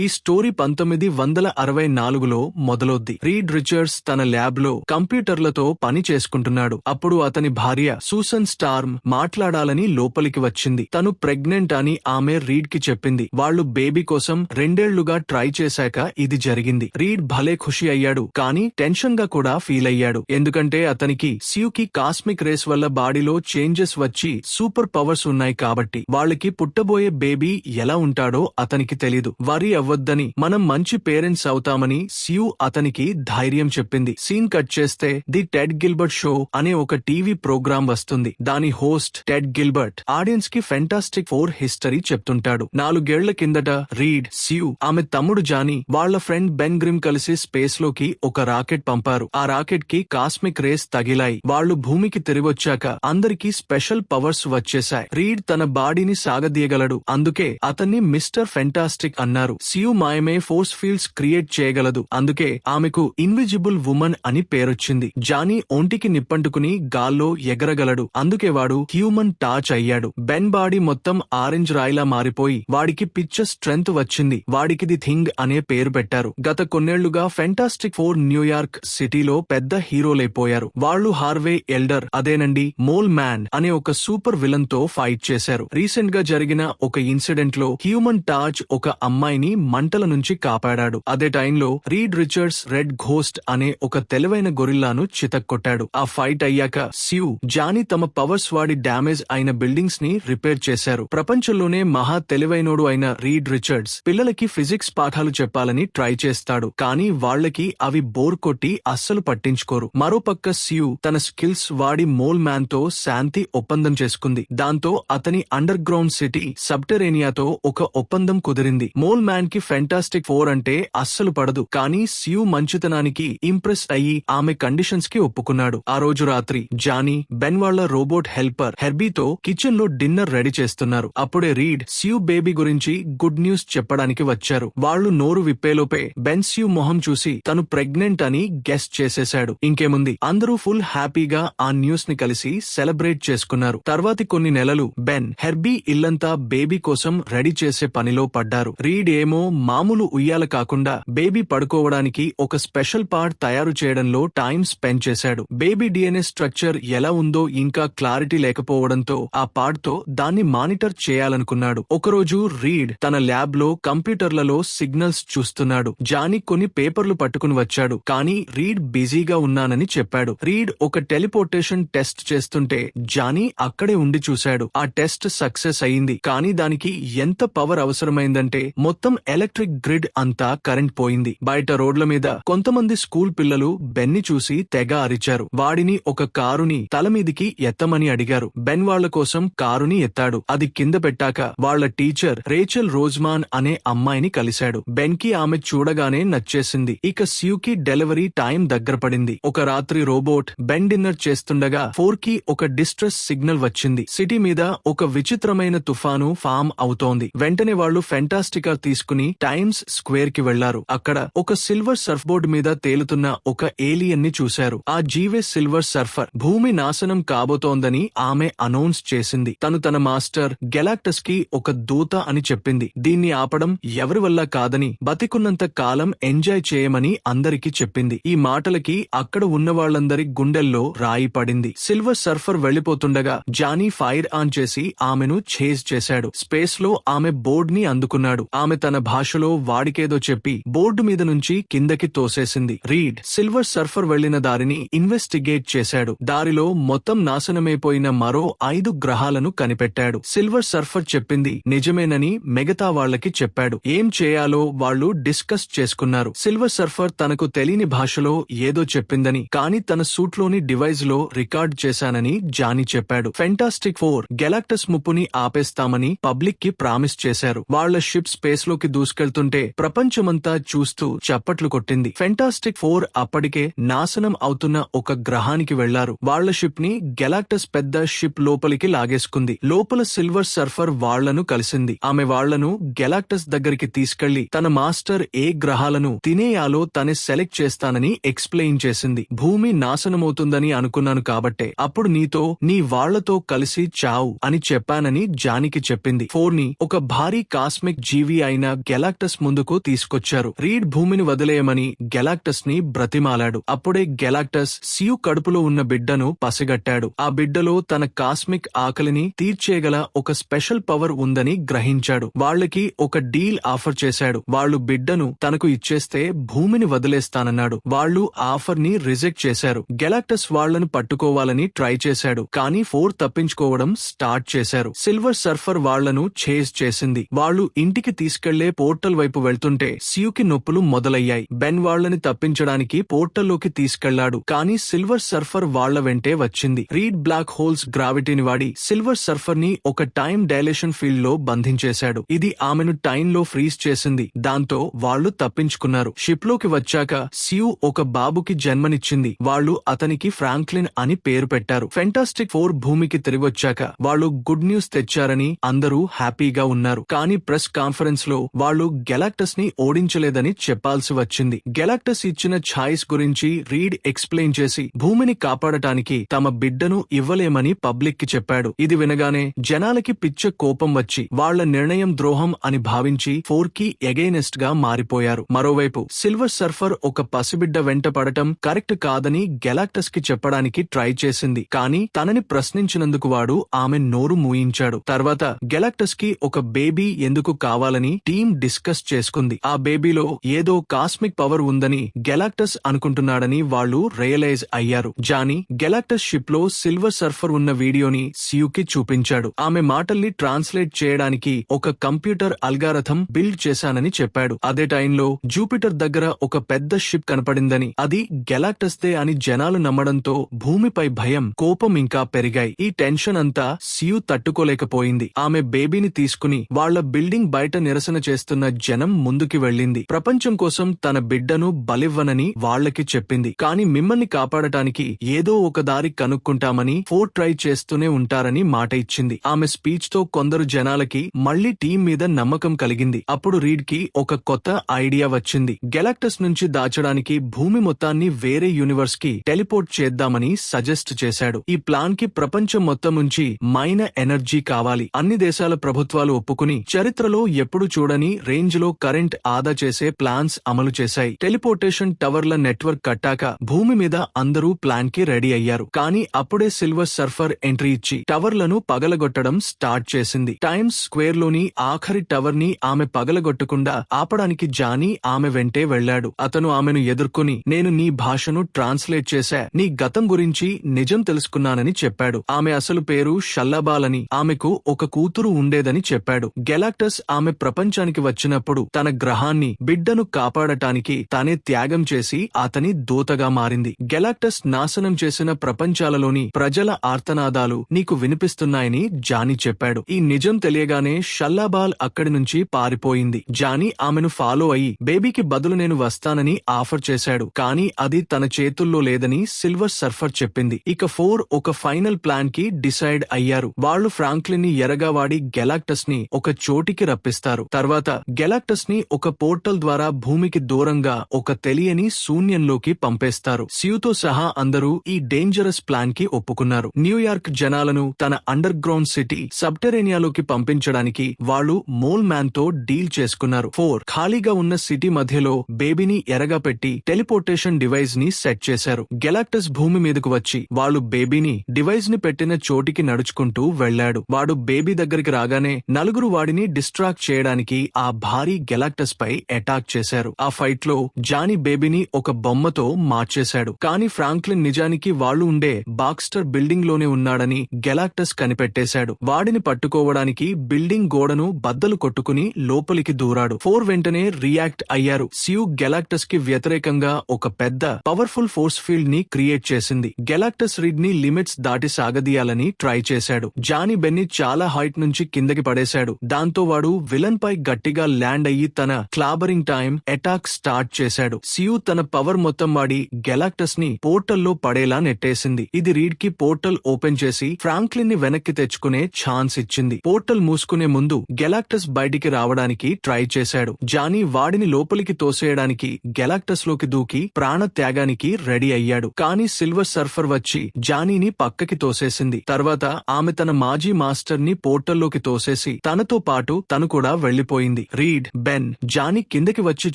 ఈ స్టోరీ పంతొమ్మిది వందల అరవై నాలుగులో మొదలొద్ది రీడ్ రిచర్డ్స్ తన ల్యాబ్లో కంప్యూటర్లతో పని చేసుకుంటున్నాడు. అప్పుడు అతని భార్య సూసన్ స్టార్మ్ మాట్లాడాలని లోపలికి వచ్చింది. తను ప్రెగ్నెంట్ అని ఆమె రీడ్కి చెప్పింది. వాళ్ళు బేబీ కోసం రెండేళ్ళుగా ట్రై చేశాక ఇది జరిగింది. రీడ్ భలే ఖుషి అయ్యాడు కానీ టెన్షన్గా కూడా ఫీల్ అయ్యాడు. ఎందుకంటే అతనికి సియుకి కాస్మిక్ రేస్ వల్ల బాడీలో చేంజెస్ వచ్చి సూపర్ పవర్స్ ఉన్నాయి కాబట్టి. వాళ్ళకి పుట్టబోయే బేబీ ఎలా ఉంటాడో అతనికి తెలీదు. వరి అవ్వద్దని మనం మంచి పేరెంట్స్ అవుతామని సియు అతనికి ధైర్యం చెప్పింది. సీన్ కట్ చేస్తే ది టెడ్ గిల్బర్ట్ షో అనే ఒక టీవీ ప్రోగ్రాం వస్తుంది. దాని హోస్ట్ టెడ్ గిల్బర్ట్ ఆడియన్స్కి ఫెంటాస్టిక్ ఫోర్ హిస్టరీ చెప్తుంటాడు. నాలుగేళ్ళ కిందట రీడ్ సియు ఆమె తమ్ముడు జానీ వాళ్ళ ఫ్రెండ్ బెన్ గ్రిమ్ కలిసి స్పేస్లోకి ఒక రాకెట్ పంపారు. ఆ రాకెట్కి కాస్మిక్ రేస్ తగిలాయి. వాళ్ళు భూమికి తిరిగొచ్చాక అందరికీ స్పెషల్ పవర్స్ వచ్చేశాయి. రీడ్ తన బాడీని సాగదీయగలడు. అందుకే అతన్ని మిస్టర్ ఫెంటాస్టిక్ అన్నారు. సియు మాయమే ఫోర్స్ ఫీల్డ్స్ క్రియేట్ చేయగలదు. అందుకే ఆమెకు ఇన్విజిబుల్ ఉమెన్ అని పేరొచ్చింది. జానీ ఒంటికి నిప్పంటుకుని గాల్లో ఎగరగలడు. అందుకే వాడు హ్యూమన్ టాచ్ అయ్యాడు. బెన్ బాడీ మొత్తం ఆరెంజ్ రాయిలా మారిపోయి వాడికి పిచ్చ స్ట్రెంగ్త్ వచ్చింది. వాడికిది థింగ్ అనే పేరు పెట్టారు. గత కొన్నేళ్ళుగా ఫెంటాస్టిక్ ఫోర్ న్యూయార్క్ సిటీలో పెద్ద హీరోలైపోయారు. వాళ్ళు హార్వే ఎల్డర్ అదేనండి మోల్ మ్యాన్ అనే ఒక సూపర్ విలన్తో ఫైట్ చేశారు. రీసెంట్గా జరిగిన ఒక ఇన్సిడెంట్లో హ్యూమన్ టాచ్ ఒక అమ్మాయిని మంటల నుంచి కాపాడాడు. అదే టైంలో రీడ్ రిచర్డ్స్ రెడ్ ఘోస్ట్ అనే ఒక తెలివైన గొరిల్లాను చితక్కొట్టాడు. ఆ ఫైట్ అయ్యాక సియు జానీ తమ పవర్స్ వాడి డ్యామేజ్ అయిన బిల్డింగ్స్ని రిపేర్ చేశారు. ప్రపంచంలోనే మహా తెలివైనోడు అయిన రీడ్ రిచర్డ్స్ పిల్లలకి ఫిజిక్స్ పాఠాలు చెప్పాలని ట్రై చేస్తాడు. కానీ వాళ్ళకి అవి బోర్ కొట్టి అస్సలు పట్టించుకోరు. మరోపక్క సియు తన స్కిల్స్ వాడి మోల్ మ్యాన్తో శాంతి ఒప్పందం చేసుకుంది. దాంతో అతని అండర్ గ్రౌండ్ సిటీ సబ్టరేనియాతో ఒక ఒప్పందం కుదిరింది. మోల్ మ్యాన్ కి ఫెంటాస్టిక్ ఫోర్ అంటే అస్సలు పడదు. కానీ సియు మంచితనానికి ఇంప్రెస్ అయ్యి ఆమె కండిషన్స్కి ఒప్పుకున్నాడు. ఆ రోజు రాత్రి జానీ బెన్ వాళ్ళ రోబోట్ హెల్పర్ హెర్బీతో కిచెన్లో డిన్నర్ రెడీ చేస్తున్నారు. అప్పుడే రీడ్ సియు బేబీ గురించి గుడ్ న్యూస్ చెప్పడానికి వచ్చారు. వాళ్ళు నోరు విప్పేలోపే బెన్ సియు మొహం చూసి తను ప్రెగ్నెంట్ అని గెస్ట్ చేసేశాడు. ఇంకేముంది? అందరూ ఫుల్ హ్యాపీగా ఆ న్యూస్ని కలిసి సెలబ్రేట్ చేసుకున్నారు. తర్వాతి కొన్ని నెలలు బెన్ హెర్బీ ఇల్లంతా బేబీ కోసం రెడీ చేసే పనిలో పడ్డారు. రీడ్ ఏమో మామూలు ఉయ్యాల కాకుండా బేబీ పడుకోవడానికి ఒక స్పెషల్ పార్ట్ తయారు చేయడంలో టైం స్పెండ్ చేశాడు. బేబీ డిఎన్ఏ స్ట్రక్చర్ ఎలా ఉందో ఇంకా క్లారిటీ లేకపోవడంతో ఆ పార్ట్తో దాన్ని మానిటర్ చేయాలనుకున్నాడు. ఒకరోజు రీడ్ తన ల్యాబ్లో కంప్యూటర్లలో సిగ్నల్స్ చూస్తున్నాడు. జానీ కొన్ని పేపర్లు పట్టుకుని వచ్చాడు. కానీ రీడ్ బిజీగా ఉన్నానని చెప్పాడు. రీడ్ ఒక టెలిపోర్టేషన్ టెస్ట్ చేస్తుంటే జానీ అక్కడే ఉండి చూశాడు. ఆ టెస్ట్ సక్సెస్ అయింది. కానీ దానికి ఎంత పవర్ అవసరమైందంటే మొత్తం ఎలక్ట్రిక్ గ్రిడ్ అంతా కరెంట్ పోయింది. బయట రోడ్ల మీద కొంతమంది స్కూల్ పిల్లలు బెన్ని చూసి తెగ అరిచారు. వాడిని ఒక కారుని తల మీదికి ఎత్తమని అడిగారు. బెన్ వాళ్ళ కోసం కారుని ఎత్తాడు. అది కింద పెట్టాక వాళ్ళ టీచర్ రేచల్ రోజ్మాన్ అనే అమ్మాయిని కలిశాడు. బెన్కి ఆమె చూడగానే నచ్చేసింది. ఇక స్యూకి డెలివరీ టైం దగ్గర పడింది. ఒక రాత్రి రోబోట్ బెన్ డిన్నర్ చేస్తుండగా ఫోర్కి ఒక డిస్ట్రెస్ సిగ్నల్ వచ్చింది. సిటీ మీద ఒక విచిత్రమైన తుఫాను ఫామ్ అవుతోంది. వెంటనే వాళ్ళు ఫెంటాస్టికా తీసుకుని టైమ్స్ స్క్వేర్కి వెళ్ళారు. అక్కడ ఒక సిల్వర్ సర్ఫ్ బోర్డ్ మీద తేలుతున్న ఒక ఏలియన్ని చూశారు. ఆ జీవే సిల్వర్ సర్ఫర్. భూమి నాశనం కాబోతోందని ఆమె అనౌన్స్ చేసింది. తను తన మాస్టర్ గెలాక్టస్కి ఒక దూత అని చెప్పింది. దీన్ని ఆపడం ఎవరి వల్ల కాదని బతికున్నంత కాలం ఎంజాయ్ చేయమని అందరికీ చెప్పింది. ఈ మాటలకి అక్కడ ఉన్న వాళ్ళందరి గుండెల్లో రాయి పడింది. సిల్వర్ సర్ఫర్ వెళ్ళిపోతుండగా జానీ ఫైర్ ఆన్ చేసి ఆమెను ఛేజ్ చేశాడు. స్పేస్లో ఆమె బోర్డ్ని అందుకున్నాడు. ఆమె తన భాషలో వాడికేదో చెప్పి బోర్డు మీద నుంచి కిందకి తోసేసింది. రీడ్. సిల్వర్ సర్ఫర్ వెళ్ళిన దారిని ఇన్వెస్టిగేట్ చేశాడు. దారిలో మొత్తం నాశనమైపోయిన మరో ఐదు గ్రహాలను కనిపెట్టాడు. సిల్వర్ సర్ఫర్ చెప్పింది నిజమేనని మిగతా వాళ్ళకి చెప్పాడు. ఏం చేయాలో వాళ్ళు డిస్కస్ చేసుకున్నారు. సిల్వర్ సర్ఫర్ తనకు తెలియని భాషలో ఏదో చెప్పిందని కాని తన సూట్లోని డివైస్లో రికార్డ్ చేశానని జానీ చెప్పాడు. ఫెంటాస్టిక్ ఫోర్ గెలాక్టస్ ముప్పుని ఆపేస్తామని పబ్లిక్కి ప్రామిస్ చేశారు. వాళ్ళ షిప్ స్పేస్లోకి దూసుకెళ్తుంటే ప్రపంచమంతా చూస్తూ చప్పట్లు కొట్టింది. ఫెంటాస్టిక్ ఫోర్ అప్పటికే నాశనం అవుతున్న ఒక గ్రహానికి వెళ్ళారు. వాళ్ళ షిప్ని గెలాక్టస్ పెద్ద షిప్ లోపలికి లాగేసుకుంది. లోపల సిల్వర్ సర్ఫర్ వాళ్ళను కలిసింది. ఆమె వాళ్ళను గెలాక్టస్ దగ్గరికి తీసుకెళ్ళి తన మాస్టర్ ఏ గ్రహాలను తినేయాలో తనే సెలెక్ట్ చేస్తానని ఎక్స్ప్లెయిన్ చేసింది. భూమి నాశనమవుతుందని అనుకున్నాను కాబట్టే అప్పుడు నీతో నీ వాళ్ళతో కలిసి చావు అని చెప్పానని జానికి చెప్పింది. ఫోర్ని ఒక భారీ కాస్మిక్ జీవి అయిన గెలాక్టస్ ముందుకు తీసుకొచ్చారు. రీడ్ భూమిని వదిలేయమని గెలాక్టస్ని బ్రతిమాలాడు. అప్పుడే గెలాక్టస్ సియు కడుపులో ఉన్న బిడ్డను పసిగట్టాడు. ఆ బిడ్డలో తన కాస్మిక్ ఆకలిని తీర్చేగల ఒక స్పెషల్ పవర్ ఉందని గ్రహించాడు. వాళ్ళకి ఒక డీల్ ఆఫర్ చేశాడు. వాళ్ళు బిడ్డను తనకు ఇచ్చేస్తే భూమిని వదిలేస్తానన్నాడు. వాళ్ళు ఆఫర్ని రిజెక్ట్ చేశారు. గెలాక్టస్ వాళ్ళను పట్టుకోవాలని ట్రై చేశాడు. కానీ ఫోర్ తప్పించుకోవడం స్టార్ట్ చేశారు. సిల్వర్ సర్ఫర్ వాళ్ళను చేజ్ చేసింది. వాళ్ళు ఇంటికి తీసుకెళ్ళే పోర్టల్ వైపు వెళ్తుంటే సియుకి నొప్పులు మొదలయ్యాయి. బెన్ వాళ్ళని తప్పించడానికి పోర్టల్లోకి తీసుకెళ్ళాడు. కానీ సిల్వర్ సర్ఫర్ వాళ్ళ వెంటే వచ్చింది. రీడ్ బ్లాక్ హోల్స్ గ్రావిటీని వాడి సిల్వర్ సర్ఫర్ని ఒక టైం డైలేషన్ ఫీల్డ్లో బంధించేశాడు. ఇది ఆమెను టైం లో ఫ్రీజ్ చేసింది. దాంతో వాళ్ళు తప్పించుకున్నారు. షిప్లోకి వచ్చాక సియు ఒక బాబుకి జన్మనిచ్చింది. వాళ్ళు అతనికి ఫ్రాంక్లిన్ అని పేరు పెట్టారు. ఫెంటాస్టిక్ ఫోర్ భూమికి తిరిగొచ్చాక వాళ్ళు గుడ్ న్యూస్ తెచ్చారని అందరూ హ్యాపీగా ఉన్నారు. కానీ ప్రెస్ కాన్ఫరెన్స్లో వాళ్ళు గెలాక్టస్ని ఓడించలేదని చెప్పాల్సి వచ్చింది. గెలాక్టస్ ఇచ్చిన ఛాయిస్ గురించి రీడ్ ఎక్స్ప్లెయిన్ చేసి భూమిని కాపాడటానికి తమ బిడ్డను ఇవ్వలేమని పబ్లిక్కి చెప్పాడు. ఇది వినగానే జనాలకి పిచ్చ కోపం వచ్చి వాళ్ళ నిర్ణయం ద్రోహం అని భావించి ఫోర్కి ఎగైనెస్ట్గా మారిపోయారు. మరోవైపు సిల్వర్ సర్ఫర్ ఒక పసిబిడ్డ వెంట పడటం కరెక్ట్ కాదని గెలాక్టస్కి చెప్పడానికి ట్రై చేసింది. కానీ తనని ప్రశ్నించినందుకు వాడు ఆమె నోరు మూయించాడు. తర్వాత గెలాక్టస్కి ఒక బేబీ ఎందుకు కావాలని టీం డిస్కస్ చేసుకుంది. ఆ బేబీలో ఏదో కాస్మిక్ పవర్ ఉందని గెలాక్టస్ అనుకుంటున్నాడని వాళ్ళు రియలైజ్ అయ్యారు. జానీ గెలాక్టస్ షిప్లో సిల్వర్ సర్ఫర్ ఉన్న వీడియోని సియుకి చూపించాడు. ఆమె మాటల్ని ట్రాన్స్లేట్ చేయడానికి ఒక కంప్యూటర్ అల్గారథం బిల్డ్ చేశానని చెప్పాడు. అదే టైంలో జూపిటర్ దగ్గర ఒక పెద్ద షిప్ కనపడిందని అది గెలాక్టస్ దే అని జనాలు నమ్మడంతో భూమిపై భయం కోపం ఇంకా పెరిగాయి. ఈ టెన్షన్ అంతా సియు తట్టుకోలేకపోయింది. ఆమె బేబీని తీసుకుని వాళ్ళ బిల్డింగ్ బయట నిరసన చేస్తున్న జనం ముందుకి వెళ్ళింది. ప్రపంచం కోసం తన బిడ్డను బలివ్వనని వాళ్ళకి చెప్పింది. కానీ మిమ్మల్ని కాపాడటానికి ఏదో ఒక దారి కనుక్కుంటామని ఫోర్ ట్రై చేస్తూనే ఉంటారని మాట ఇచ్చింది. ఆమె స్పీచ్తో కొందరు జనాలకి మళ్ళీ టీం మీద నమ్మకం కలిగింది. అప్పుడు రీడ్కి ఒక కొత్త ఐడియా వచ్చింది. గెలాక్టస్ నుంచి దాచడానికి భూమి మొత్తాన్ని వేరే యూనివర్స్కి టెలిపోర్ట్ చేద్దామని సజెస్ట్ చేశాడు. ఈ ప్లాన్కి ప్రపంచం మొత్తం నుంచి మైన ఎనర్జీ కావాలి. అన్ని దేశాల ప్రభుత్వాలు ఒప్పుకుని చరిత్రలో ఎప్పుడు చూడని రేంజ్లో కరెంట్ ఆదా చేసే ప్లాన్స్ అమలు చేశాయి. టెలిపోర్టేషన్ టవర్ల నెట్వర్క్ కట్టాక భూమి మీద అందరూ ప్లాన్కి రెడీ అయ్యారు. కానీ అప్పుడే సిల్వర్ సర్ఫర్ ఎంట్రీ ఇచ్చి టవర్లను పగలగొట్టడం స్టార్ట్ చేసింది. టైమ్స్ స్క్వేర్లోని ఆఖరి టవర్ని ఆమె పగలగొట్టకుండా ఆపడానికి జానీ ఆమె వెంటే వెళ్ళాడు అతను ఆమెను ఎదుర్కొని నేను నీ భాషను ట్రాన్స్లేట్ చేశా. నీ గతం గురించి నిజం తెలుసుకున్నానని చెప్పాడు. ఆమె అసలు పేరు షల్లబాలని ఆమెకు ఒక కూతురు ఉండేదని చెప్పాడు. గెలాక్టస్ ఆమె ప్రపంచానికి వచ్చినప్పుడు తన గ్రహాన్ని బిడ్డను కాపాడటానికి తానే త్యాగం చేసి అతని దూతగా మారింది. గెలాక్టస్ నాశనం చేసిన ప్రపంచాలలోని ప్రజల ఆర్తనాదాలు నీకు వినిపిస్తున్నాయని జానీ చెప్పాడు. ఈ నిజం తెలియగానే షల్లాబాల్ అక్కడి నుంచి పారిపోయింది. జానీ ఆమెను ఫాలో అయి బేబీకి బదులు నేను వస్తానని ఆఫర్ చేశాడు. కానీ అది తన చేతుల్లో లేదని సిల్వర్ సర్ఫర్ చెప్పింది. ఇక ఫోర్ ఒక ఫైనల్ ప్లాన్కి డిసైడ్ అయ్యారు. వాళ్ళు ఫ్రాంక్లిన్ని ఎరగా వాడి గెలాక్టస్ని ఒక చోటికి రప్పిస్తారు. తర్వాత గెలాక్టస్ని ఒక పోర్టల్ ద్వారా భూమికి దూరంగా ఒక తెలియని శూన్యంలోకి పంపేస్తారు. సియుతో సహా అందరూ ఈ డేంజరస్ ప్లాన్కి ఒప్పుకున్నారు న్యూయార్క్ జనాలను తన అండర్ గ్రౌండ్ సిటీ సబ్టెరేనియాలోకి పంపించడానికి వాళ్ళు మోల్ మ్యాన్తో డీల్ చేసుకున్నారు. ఫోర్ ఖాళీగా ఉన్న సిటీ మధ్యలో బేబీని ఎరగా పెట్టి టెలిపోర్టేషన్ డివైస్ని సెట్ చేశారు. గెలాక్టస్ భూమి మీదకు వచ్చి వాళ్ళు బేబీని డివైస్ని పెట్టిన చోటికి నడుచుకుంటూ వెళ్ళాడు వాడు బేబీ దగ్గరికి రాగానే నలుగురు వాడిని డిస్ట్రాక్ట్ చేయడానికి ఆ భారీ గెలాక్టస్ పై అటాక్ చేశారు. ఆ ఫైట్లో జానీ బేబీని ఒక బొమ్మతో మార్చేశాడు. కానీ ఫ్రాంక్లిన్ నిజానికి వాళ్ళు ఉండే బాక్స్టర్ బిల్డింగ్లోనే ఉన్నాడని గెలాక్టస్ కనిపెట్టేశాడు. వాడిని పట్టుకోవడానికి బిల్డింగ్ గోడను బద్దలు కొట్టుకుని లోపలికి దూరాడు. ఫోర్ వెంటనే రియాక్ట్ అయ్యారు. సియు గెలాక్టస్కి వ్యతిరేకంగా ఒక పెద్ద పవర్ఫుల్ ఫోర్స్ ఫీల్డ్ని క్రియేట్ చేసింది. గెలాక్టస్ రిడ్ని లిమిట్స్ దాటి సాగదీయాలని ట్రై చేశాడు. జానీ బెన్ని చాలా హైట్ నుంచి కిందకి పడేశాడు. దాంతో వాడు విలన్ పై గట్టి గట్టిగా ల్యాండ్ అయ్యి తన క్లాబరింగ్ టైం అటాక్ స్టార్ట్ చేశాడు. సియు తన పవర్ మొత్తం వాడి గెలాక్టస్ని పోర్టల్లో పడేలా నెట్టేసింది. ఇది రీడ్కి పోర్టల్ ఓపెన్ చేసి ఫ్రాంక్లిన్ని వెనక్కి తెచ్చుకునే ఛాన్స్ ఇచ్చింది. పోర్టల్ మూసుకునే ముందు గెలాక్టస్ బయటికి రావడానికి ట్రై చేశాడు. జానీ వాడిని లోపలికి తోసేయడానికి గెలాక్టస్లోకి దూకి ప్రాణ త్యాగానికి రెడీ అయ్యాడు. కానీ సిల్వర్ సర్ఫర్ వచ్చి జానీని పక్కకి తోసేసింది. తర్వాత ఆమె తన మాజీ మాస్టర్ని పోర్టల్లోకి తోసేసి తనతో పాటు తను కూడా వెళ్ళిపోయింది పడిపోయింది రీడ్ బెన్. జానీ కిందకి వచ్చి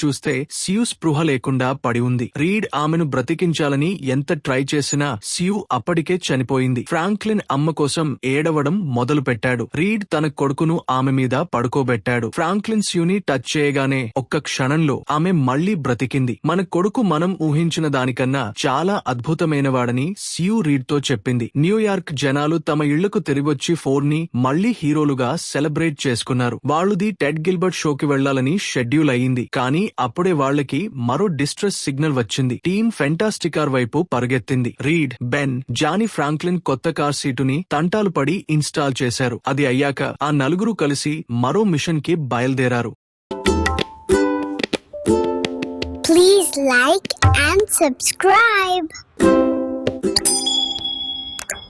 చూస్తే సియు స్పృహ లేకుండా పడి ఉంది. రీడ్ ఆమెను బ్రతికించాలని ఎంత ట్రై చేసినా సియు అప్పటికే చనిపోయింది. ఫ్రాంక్లిన్ అమ్మ కోసం ఏడవడం మొదలు పెట్టాడు రీడ్ తన కొడుకును ఆమె మీద పడుకోబెట్టాడు. ఫ్రాంక్లిన్ సియుని టచ్ చేయగానే ఒక్క క్షణంలో ఆమె మళ్ళీ బ్రతికింది. మన కొడుకు మనం ఊహించిన దానికన్నా చాలా అద్భుతమైన వాడని సియు రీడ్తో చెప్పింది న్యూయార్క్ జనాలు తమ ఇళ్ళకు తిరిగొచ్చి ఫోర్ని మళ్ళీ హీరోలుగా సెలబ్రేట్ చేసుకున్నారు. వాళ్ళుది టెడ్ గిల్బర్ట్ షోకి వెళ్ళాలని షెడ్యూల్ అయ్యింది. కానీ అప్పుడే వాళ్ళకి మరో డిస్ట్రెస్ సిగ్నల్ వచ్చింది. టీమ్ ఫెంటాస్టికార్ వైపు పరుగెత్తింది. రీడ్ బెన్ జానీ ఫ్రాంక్లిన్ కొత్త కార్ సీటుని తంటాలు పడి ఇన్స్టాల్ చేశారు. అది అయ్యాక ఆ నలుగురు కలిసి మరో మిషన్కి బయలుదేరారు. Please like and subscribe.